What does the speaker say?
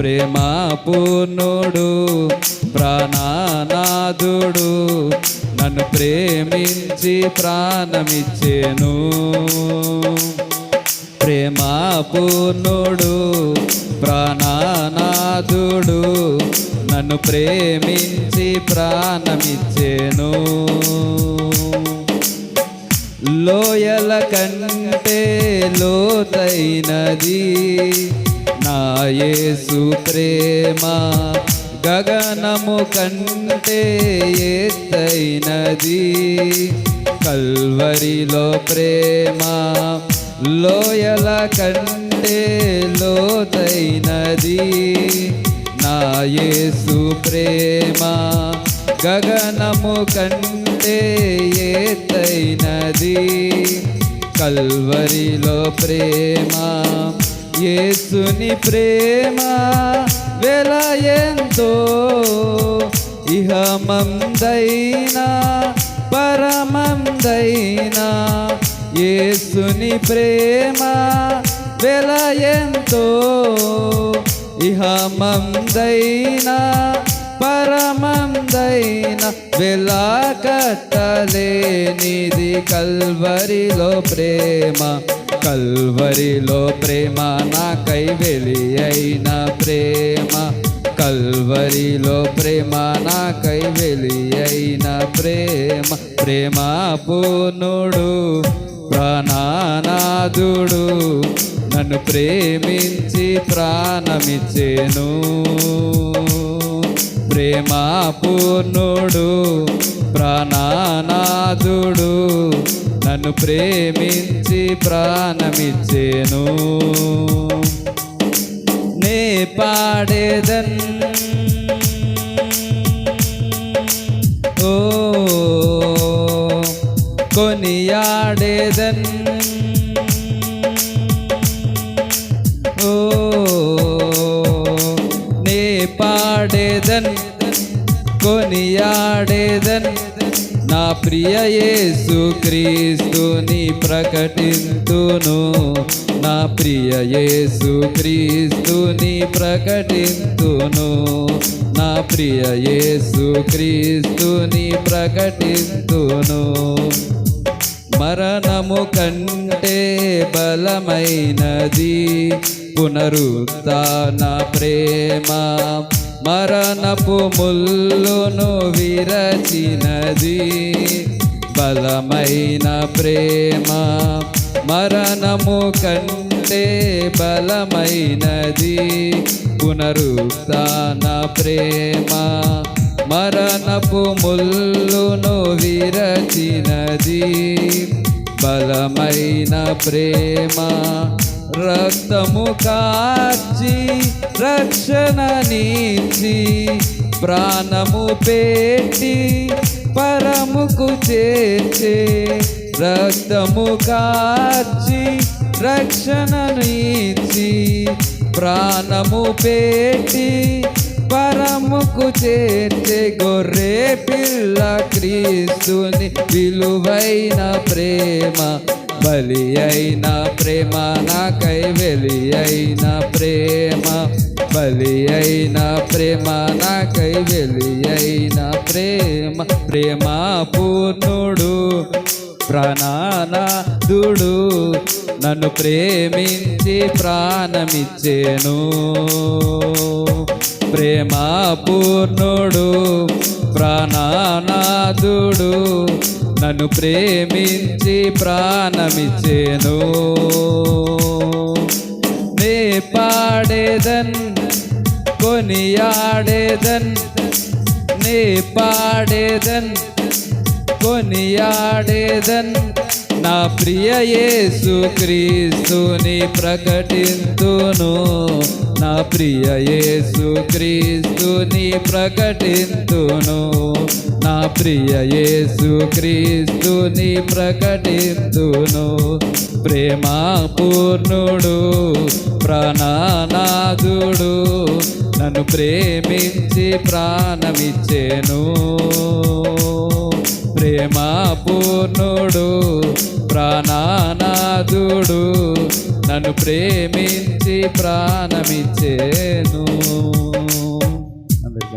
ప్రేమ పూర్ణుడు ప్రాణనాథుడు నన్ను ప్రేమించి ప్రాణమిచ్చేను. ప్రేమ పూర్ణుడు ప్రాణనాథుడు నన్ను ప్రేమించి ప్రాణమిచ్చేను. లోయల కంటే లోతైనది నాయేసు ప్రేమ గగనము కంటే ఎత్తైనది. కల్వరిలో ప్రేమ లోయల కంటే లోతైనది. నాయేసు ప్రేమ గగనము కంటే ఎత్తైనది. కల్వరిలో ప్రేమ యేసుని ప్రేమ వెల ఎంతో ఇహమందైనా పరమందైనా. యేసుని ప్రేమ వెల ఎంతో ఇహమందైనా పరమందైన. వెలా కట్టలేనిది కల్వరిలో ప్రేమ. కల్వరిలో ప్రేమ నాకై వెలి అయిన ప్రేమ. కల్వరిలో ప్రేమ నాకై వెలి అయిన ప్రేమ. ప్రేమ పూర్ణుడు ప్రాణనాథుడు నన్ను ప్రేమించి ప్రాణమిచ్చేను. ప్రేమ పూర్ణుడు ప్రాణనాథుడు నన్ను ప్రేమించి ప్రాణమిచ్చేను. నే పాడేదన్. ఓ కొనియాడేదన్. ఓ నే పాడేదన్ కొనియాడేదన్. నా ప్రియ యేసు క్రీస్తుని ప్రకటింతును. నా ప్రియ యేసు క్రీస్తుని ప్రకటింతును. నా ప్రియ యేసు క్రీస్తుని ప్రకటింతును. మరణము కంటే బలమైనది పునరుత్న ప్రేమ. మరణపు ముల్లును విరచినది. బలమైన ప్రేమ మరణము కంటే బలమైనది. పునరుత్న ప్రేమ మరణపు ముల్లును విరచినది. బలమైన ప్రేమ రక్తము కాచి రక్షణ నీచి ప్రాణము పెట్టి పరముకు చేర్చే రక్తము కాచి రక్షణ నీచి ప్రాణము పెట్టి పరముకు చేర్చే గొర్రె పిల్ల క్రీస్తుని విలువైన ప్రేమ బలి అయిన ప్రేమ నాకై వెలి అయిన ప్రేమ. బలి అయిన ప్రేమ నాకై వెలి అయిన ప్రేమ. ప్రేమ పూర్ణుడు ప్రాణనాథుడు నన్ను ప్రేమించి ప్రాణమిచ్చేను. ప్రేమ పూర్ణుడు ప్రాణానాదుడు నన్ను ప్రేమించి ప్రాణమిచ్చేను. నే పాడేదన్ కొనియాడేదన్ నే పాడేదన్ కొనియాడేదన్ నా ప్రియ యేసు క్రీస్తుని ప్రకటింతును. నా ప్రియ యేసు క్రీస్తుని ప్రకటింతును. నా ప్రియ యేసు క్రీస్తుని ప్రకటిస్తును ప్రేమ పూర్ణుడు ప్రాణనాథుడు నన్ను ప్రేమించి ప్రాణమిచ్చేను. ప్రేమ పూర్ణుడు ప్రాణనాథుడు నన్ను ప్రేమించి ప్రాణమిచ్చేను. అందరికీ